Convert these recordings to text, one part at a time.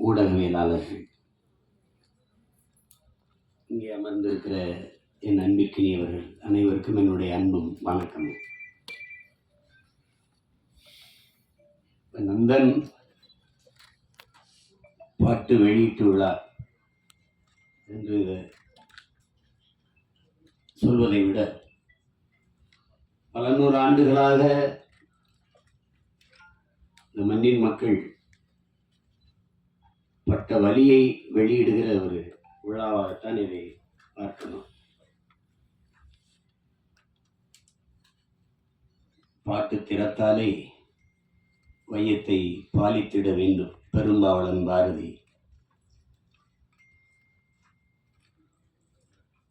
ஊடகவியலாளர்கள். இங்கே அமர்ந்திருக்கிற என் அன்பிற்கினியவர்கள் அனைவருக்கும் என்னுடைய அன்பும் வணக்கம் நந்தன் பாட்டு வெளியீட்டு விழா என்று சொல்வதை விட பல நூறு ஆண்டுகளாக இந்த மண்ணின் மக்கள் பட்ட வழியை வெளியிடுகிற ஒரு விழாவாகத்தான் இதை பார்க்கணும். பாட்டு திறத்தாலே மையத்தை பாலித்திட வேண்டும் பெரும்பாவளன் பாரதி.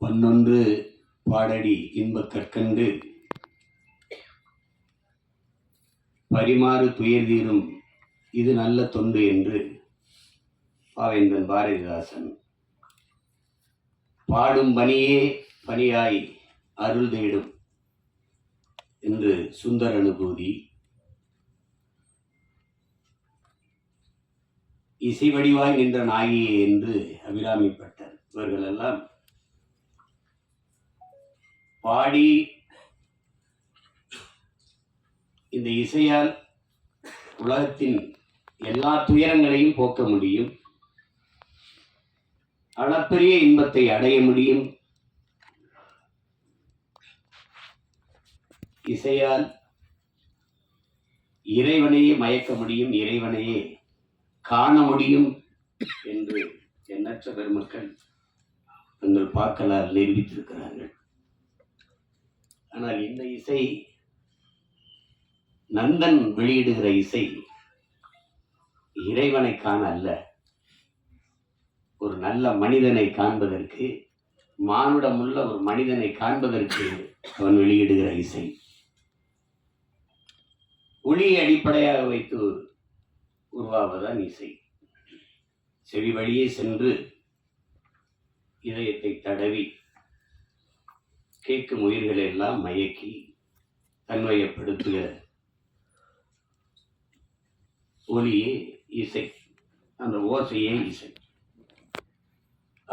பன்னொன்று பாடடி இன்பக் கற்கண்டு. பரிமாறு துயர் தீரும் இது நல்ல தொண்டு என்று பாவேந்தன் பாரதிதாசன். பாடும் பணியே பணியாய் அருள் தேடும் என்று சுந்தர அனுபூதி. இசை வடிவாய் நின்ற நாயியே என்று அபிராமிப்பட்டார். இவர்களெல்லாம் பாடி இந்த இசையால் உலகத்தின் எல்லா துயரங்களையும் போக்க முடியும். அளப்பரிய இன்பத்தை அடைய முடியும். இசையால் இறைவனையே மயக்க முடியும் இறைவனையே காண முடியும் என்று எண்ணற்ற பெருமக்கள் தங்கள் பாக்களால் நிரூபித்திருக்கிறார்கள். ஆனால் இந்த இசை நந்தன் வெளியிடுகிற இசை இறைவனை காண அல்ல. ஒரு நல்ல மனிதனை காண்பதற்கு மானுடமுள்ள ஒரு மனிதனை காண்பதற்கு அவன் வெளியிடுகிற இசை. ஒளியை அடிப்படையாக வைத்து உருவாவதான் இசை. செவி வழியே சென்று இதயத்தை தடவி கேட்கும் உயிர்களை எல்லாம் மயக்கி தன்மையப்படுத்துகிற ஒலியே இசை. அந்த ஓசையே இசை.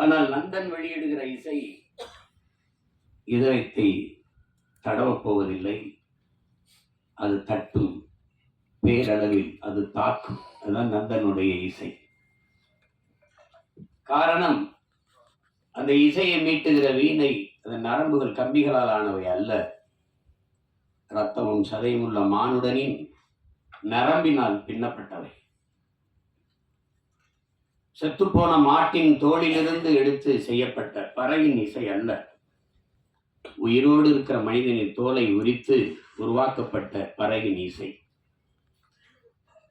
ஆனால் நந்தன் வெளியிடுகிற இசை இதயத்தை தடவப் போவதில்லை. அது தட்டும். பேரளவில் அது தாக்கும். அதுதான் நந்தனுடைய இசை. காரணம் அந்த இசையை மீட்டுகிற வீணை அதன் நரம்புகள் கம்பிகளால் ஆனவை அல்ல. இரத்தமும் சதையும் உள்ள மானுடனின் நரம்பினால் பின்னப்பட்டவை. செத்துப்போன மாட்டின் தோளிலிருந்து எடுத்து செய்யப்பட்ட பறவின் இசை அல்ல. உயிரோடு இருக்கிற மனிதனின் தோலை உரித்து உருவாக்கப்பட்ட பறவின் இசை.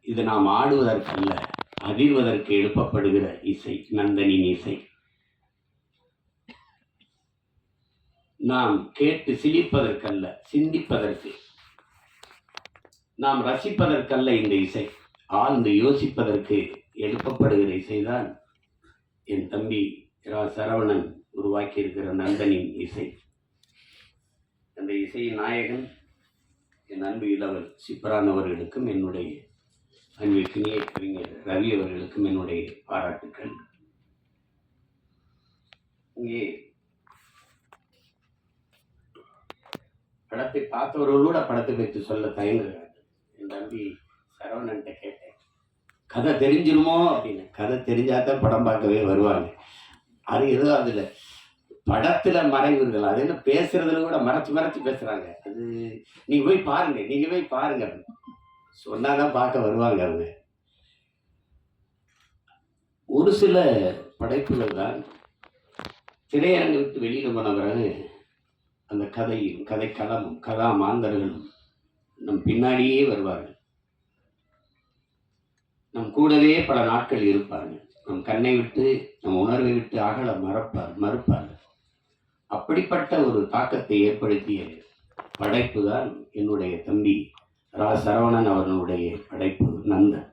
இது நாம் ஆடுவதற்கல்ல அதிர்வதற்கு எழுப்பப்படுகிற இசை நந்தனின் இசை. நாம் கேட்டு சிலிப்பதற்கல்ல சிந்திப்பதற்கு. நாம் ரசிப்பதற்கல்ல இந்த இசை. ஆழ்ந்து யோசிப்பதற்கு எழுப்பப்படுகிற இசைதான் என் தம்பி ரா சரவணன் உருவாக்கியிருக்கிற நந்தனின் இசை. அந்த இசையின் நாயகன் என் அன்பு இளவர் சிப்ரான் அவர்களுக்கும் என்னுடைய அன்பிற்கினிய கவிஞர் ரவி அவர்களுக்கும் என்னுடைய பாராட்டுக்கள். இங்கே படத்தை பார்த்தவர்களோட படத்தை பற்றி சொல்ல தயங்குகிறார்கள் என் தம்பி சரவணன்ட்ட கேட்டேன் கதை தெரிஞ்சிருமோ அப்படின்னு. கதை தெரிஞ்சாதான் படம் பார்க்கவே வருவாங்க. அது ஏதோ அதில் படத்தில் மறைவுகள் அது என்ன பேசுறதுல கூட மறைச்சு மறைச்சு பேசுகிறாங்க அது நீங்க போய் பாருங்க நீங்க போய் பாருங்க சொன்னாதான் பார்க்க வருவாங்க அவங்க. ஒரு சில படைப்புகள் தான் திரையரங்கை விட்டு வெளியிட போன பிறகு அந்த கதையும் கதைக்களமும் கதா மாந்தர்களும் நம் பின்னாடியே வருவார்கள். நம் கூடவே பல நாட்கள் இருப்பார்கள். நம் கண்ணை விட்டு நம் உணர்வை விட்டு அகல மறப்பார் மறுப்பார்கள். அப்படிப்பட்ட ஒரு தாக்கத்தை ஏற்படுத்திய படைப்பு தான் என்னுடைய தம்பி ரா சரவணன் அவர்களுடைய படைப்பு நந்தன்